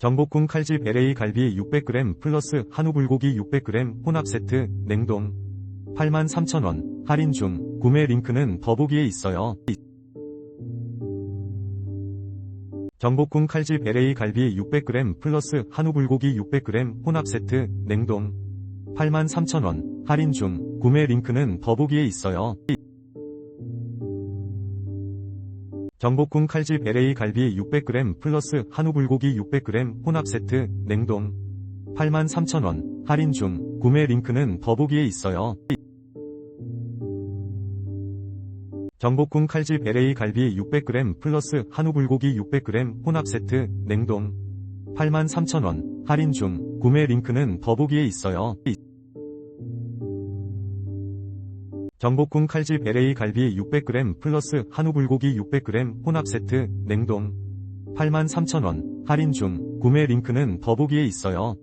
경복궁 칼집 LA 갈비 600g 플러스 한우 불고기 600g 혼합 세트 냉동. 83,000원. 할인 중. 구매 링크는 더보기에 있어요. 경복궁 칼집 LA 갈비 600g 플러스 한우 불고기 600g 혼합 세트 냉동. 83,000원. 할인 중. 구매 링크는 더보기에 있어요. 경복궁 칼집 LA 갈비 600g 플러스 한우 불고기 600g 혼합 세트 냉동. 83,000원. 할인 중. 구매 링크는 더보기에 있어요. 경복궁 칼집 LA 갈비 600g 플러스 한우 불고기 600g 혼합 세트 냉동. 83,000원. 할인 중. 구매 링크는 더보기에 있어요. 경복궁 칼집 LA 갈비 600g 플러스 한우 불고기 600g 혼합 세트 냉동 83,000원 할인 중 구매 링크는 더보기에 있어요.